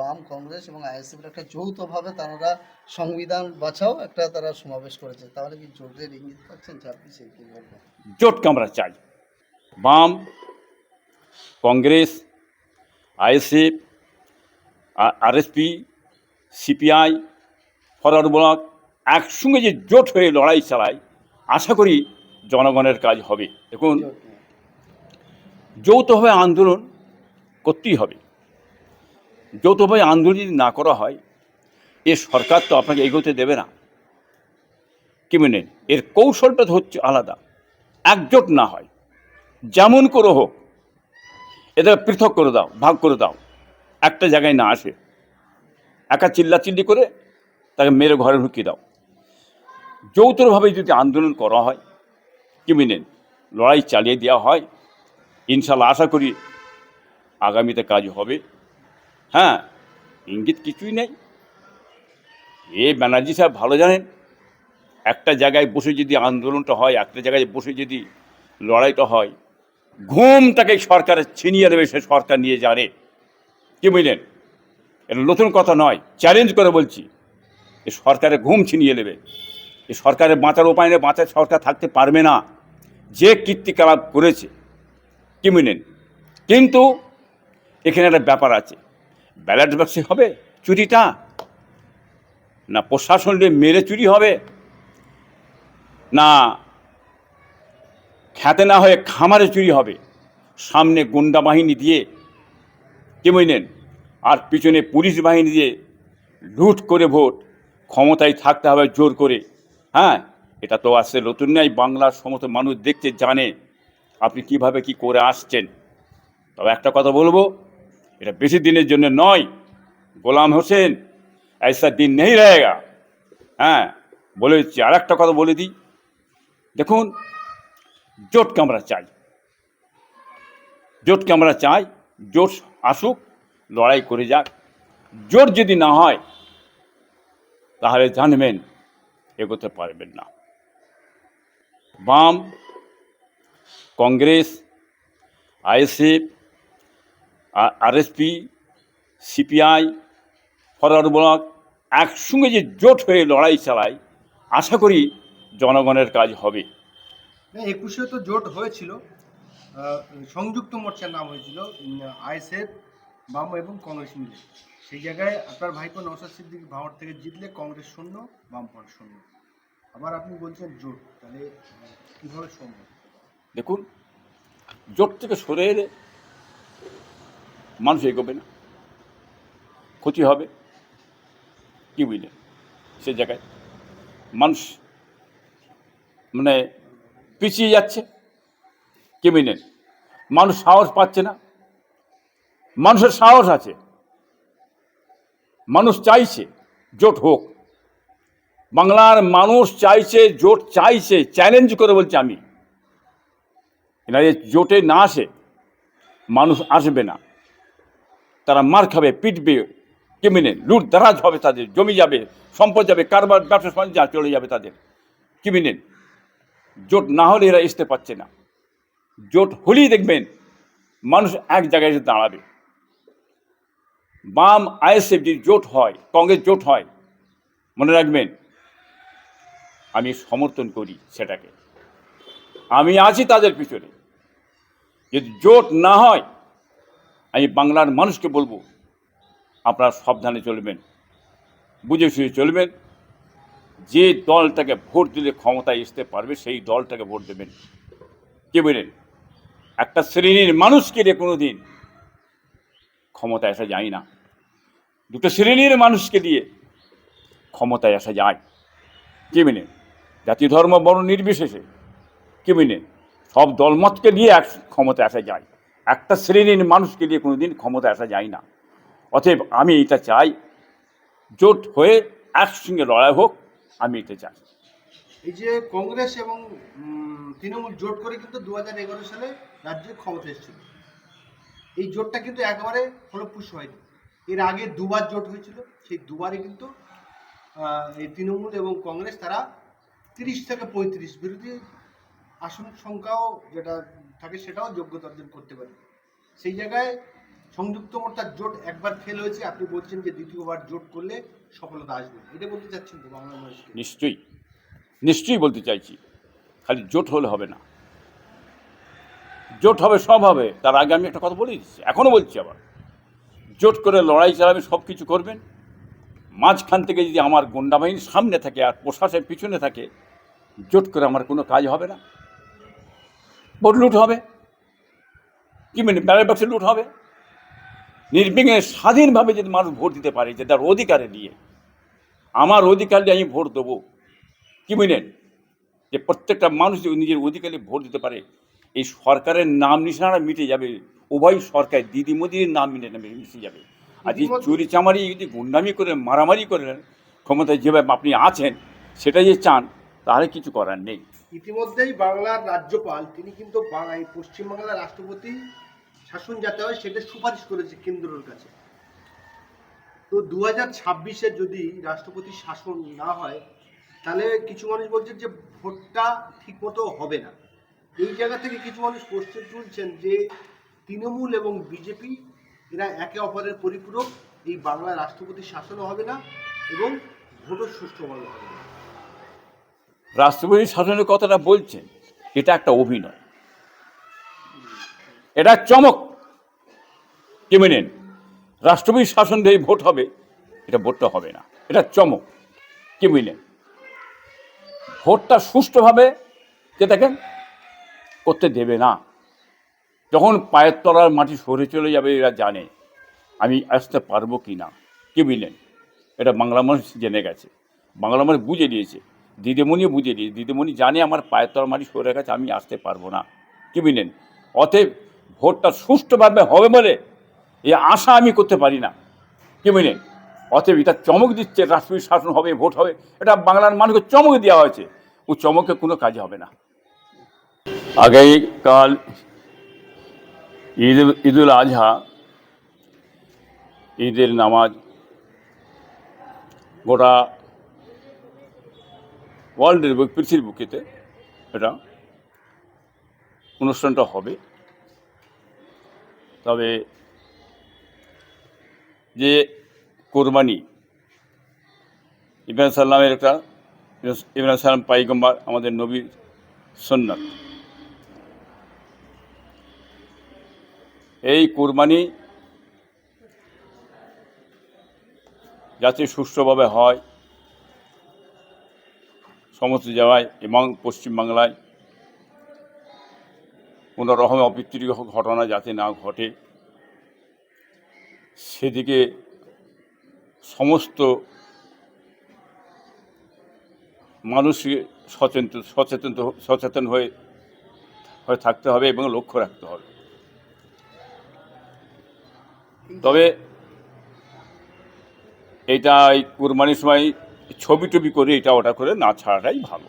বাম কংগ্রেস এবং আইএসএফের একটা যৌথভাবে তারা সংবিধান বাঁচাও একটা তারা সমাবেশ করেছে। তাহলে কি জোটের ইঙ্গিত পাচ্ছেন ছাব্বিশে কি বলবেন জোটকে আমরা চাই। বাম Congress ISF RSP CPI Forward Bloc একসঙ্গে যে জোট হয়ে লড়াই চালায় আশা করি জনগণের কাজ হবে। দেখুন যৌথভাবে আন্দোলন করতেই হবে। যৌথভাবে আন্দোলন যদি না করা হয়, এ সরকার তো আপনাকে এগোতে দেবে না। কি মেনে? এর কৌশলটা হচ্ছে আলাদা। একজোট না হয়। যেমন করে হোক, এদের পৃথক করে দাও, ভাগ করে দাও। একটা জায়গায় না আসে। একা চিল্লাচিল্লি করে তাকে মেরে ঘরে ঢুকিয়ে দাও। যৌথভাবে যদি আন্দোলন করা হয়, কি মেনেন লড়াই চালিয়ে দেওয়া হয়। ইনশাল্লাহ আশা করি আগামীতে কাজ হবে। হ্যাঁ ইঙ্গিত কিছুই নেই। এ ব্যানার্জি সাহেব ভালো জানেন, একটা জায়গায় বসে যদি আন্দোলনটা হয়, একটা জায়গায় বসে যদি লড়াইটা হয়, ঘুমটাকে সরকার ছিনিয়ে দেবে সে সরকার নিয়ে জানে কি বুঝলেন? এটা নতুন কথা নয় চ্যালেঞ্জ করে বলছি, এ সরকারের ঘুম ছিনিয়ে নেবে। এ সরকারের বাঁচার উপায় নেই, বাঁচার সরকার থাকতে পারবে না। যে কীর্তিকলাপ করেছে, কি বুঝলেন? কিন্তু এখানে একটা ব্যাপার আছে ব্যালট বাক্সে হবে, চুরিটা? না প্রশাসনকে মেরে চুরি হবে? না খ্যাতে না হয়ে খামারে চুরি হবে? সামনে গুন্ডা বাহিনী দিয়ে কি বুঝলেন আর পিছনে পুলিশ বাহিনী দিয়ে লুট করে ভোট, ক্ষমতায় থাকতে হবে জোর করে। হ্যাঁ এটা তো আসছে নতুন নয়, বাংলার সমস্ত মানুষ দেখতে জানে। আপনি কীভাবে কি করে আসছেন? তবে একটা কথা বলব এটা বেশি দিনের জন্য নয় গোলাম হোসেন ऐसा দিন নেই रहेगा হ্যাঁ বলে দিচ্ছি আর একটা কথা বলে দিই দেখুন জোটকে আমরা চাই জোটকে আমরা চাই জোট আসুক লড়াই করে যাক জোট যদি না হয় তাহলে জানবেন এগোতে পারবেন না বাম Congress ISF RSP CPI Forward Bloc একসঙ্গে যে জোট হয়ে লড়াই চালায় আশা করি জনগণের কাজ হবে। একুশে তো জোট হয়েছিল। সংযুক্ত মোর্চার নাম হয়েছিল আইএসএফ বাম এবং কংগ্রেস মিলে। সেই জায়গায় আপনার ভাইপো নওশাদ সিদ্দিক ভাঙড় থেকে জিতলে কংগ্রেস শূন্য বামফ্রন্ট শূন্য। আবার আপনি বলছেন জোট তাহলে কীভাবে কীভাবে সম্ভব? দেখুন জোট থেকে সরে এলে মানুষ এগোবে না। ক্ষতি হবে। কি বুঝলেন? সে জায়গায় মানুষ মানে পিছিয়ে যাচ্ছে। কি বুঝলেন? মানুষ সাহস পাচ্ছে না। মানুষের সাহস আছে। মানুষ চাইছে জোট হোক। বাংলার মানুষ চাইছে, জোট চাইছে চ্যালেঞ্জ করে বলছে আমি। জোটে না আসে, মানুষ আসবে না। তারা মার খাবে, পিটবে, কেমিনে লুট দারাজ হবে তাদের, জমি যাবে, সম্পদ যাবে, কারবার, ব্যবসা বাণিজ্য চলে যাবে তাদের কিমিনেন জোট না হলে এরা আসতে পারছে না। জোট হলেই দেখবেন মানুষ এক জায়গায় এসে দাঁড়াবে। বাম আইএসএফ যদি জোট হয়, কংগ্রেস জোট হয়, মনে রাখবেন, আমি সমর্থন করি সেটাকে। আমি আছি তাদের পিছনে। যদি জোট না হয় আমি বাংলার মানুষকে বলব, আপনারা সাবধানে চলবেন, বুঝে শুয়ে চলবেন। যে দলটাকে ভোট দিলে ক্ষমতায় আসতে পারবে, সেই দলটাকে ভোট দেবেন। কে বলেন? একটা শ্রেণির মানুষকে দিয়ে কোনো দিন ক্ষমতায় আসা যায় না। দুটো শ্রেণির মানুষকে দিয়ে ক্ষমতায় আসা যায়। কে মেনে জাতি ধর্ম বর্ণ নির্বিশেষে। কে মেনে সব দলমতকে নিয়ে এক ক্ষমতায় আসা যায়। একটা শ্রেণির মানুষকে দিয়ে কোনো দিন ক্ষমতায় আসা যায় না। অতএব আমি এটা চাই, জোট হয়ে একসঙ্গে লড়াই হোক, আমি এটা চাই। এই যে কংগ্রেস এবং তৃণমূল জোট করে কিন্তু দু হাজার এগারো সালে রাজ্যে ক্ষমতা এসেছিল। এই জোটটা কিন্তু একেবারে ফলপ্রসূ হয়নি। এর আগে দুবার জোট হয়েছিল, সেই দুবারই কিন্তু এই তৃণমূল এবং কংগ্রেস তারা তিরিশ থেকে পঁয়ত্রিশ বিরোধী আসন সংখ্যাও যেটা থাকে সেটাও যোগ্যতা অর্জন করতে পারে। সেই জায়গায় সংযুক্ত মোর্চার জোট একবার ফেল হয়েছে, আপনি বলছেন যে দ্বিতীয়বার জোট করলে সফলতা আসবে এটা বলতে চাচ্ছেন তো বাংলা মানুষকে? নিশ্চয়ই। নিশ্চয়ই বলতে চাইছি। খালি জোট হলে হবে না। জোট হবে, সব হবে। তার আগে আমি একটা কথা বলে দিচ্ছি। এখনও বলছি আবার। জোট করে লড়াই চালাবেন সব কিছু করবেন। মাঝখান থেকে যদি আমার গুন্ডা বাহিনী সামনে থাকে আর প্রশাসন পিছনে থাকে, জোট করে আমার কোনো কাজ হবে না। ভোট লুট হবে। কি মানে ব্যালট বাক্সে লুট হবে। নির্বিঘ্নে স্বাধীনভাবে যদি মানুষ ভোট দিতে পারে যে তার অধিকারে নিয়ে আমার অধিকার নিয়ে আমি ভোট দেবো। কি বুঝলেন যে প্রত্যেকটা মানুষ যদি নিজের অধিকারে ভোট দিতে পারে এই সরকারের নাম নিশানা মিটে যাবে। উভয় সরকার দিদি মোদির নাম মিটে মিশে যাবে। আর যে চুরি চামারি যদি গুন্ডামি করে মারামারি করেন ক্ষমতায় যেভাবে আপনি আছেন সেটা যে চান তাহলে কিছু করার নেই। ইতিমধ্যেই বাংলার রাজ্যপাল, তিনি কিন্তু পশ্চিমবাংলার রাষ্ট্রপতি শাসন যাতে হয় সেটা সুপারিশ করেছে কেন্দ্রের কাছে। তো দু হাজার ছাব্বিশে যদি রাষ্ট্রপতি শাসন না হয়, তাহলে কিছু মানুষ বলছেন যে ভোটটা ঠিকমতো হবে না। এই জায়গা থেকে কিছু মানুষ প্রশ্ন তুলছেন যে তৃণমূল এবং বিজেপি, এরা একে অপরের পরিপূরক, এই বাংলা রাষ্ট্রপতি শাসনও হবে না এবং ভোটও সুষ্ঠুভাবে হবে না। রাষ্ট্রপতি শাসনের কথাটা বলছেন, এটা একটা অভিনয়। এটা চমক। কি মেনেন? রাষ্ট্রপতি শাসন দিয়ে ভোট হবে, এটা ভোটটা হবে না। এটা চমক। কি বুঝলেন ভোটটা সুষ্ঠুভাবে কে দেখেন? করতে দেবে না। যখন পায়ের তলার মাটি সরে চলে যাবে, এরা জানে। আমি আসতে পারব কি না কি বুঝলেন এটা বাংলা মানুষ জেনে গেছে। বাংলা মানুষ বুঝে দিয়েছে দিদিমণিও বুঝে দিয়েছে দিদিমণি জানে আমার পায়ের তলার মাটি সরে গেছে, আমি আসতে পারব না। কি বুঝলেন অতএব ভোটটা সুষ্ঠুভাবে হবে বলে এ আশা আমি করতে পারি না। কি বুঝলেন অতএব এটা চমক দিচ্ছে রাষ্ট্রীয় শাসন হবে, ভোট হবে, এটা বাংলার মানুষকে চমক দেওয়া হয়েছে। ও চমকে কোনো কাজে হবে না। আগামীকাল ঈদ, ঈদুল আজহা, ঈদের নামাজ গোটা ওয়ার্ল্ডের বুক পৃথিবীর বুকেতে এটা অনুষ্ঠানটা হবে। তবে যে কোরবানি, ইব্রাহিম সাল্লামের একটা, ইব্রাহিম সাল্লাম পাইগম্বার, আমাদের নবীর সন্ন্যত। এই কোরবানি যাতে সুষ্ঠুভাবে হয় সমস্ত জায়গায় এবং পশ্চিমবাংলায় কোনো রকম অপ্রীতিকর ঘটনা যাতে না ঘটে, সেদিকে সমস্ত মানুষকে সচেতন সচেতন সচেতন হয়ে হয়ে থাকতে হবে এবং লক্ষ্য রাখতে হবে। তবে এইটা এই কুরবানির সময় ছবি টবি করে এটা ওটা করে না ছাড়াটাই ভালো।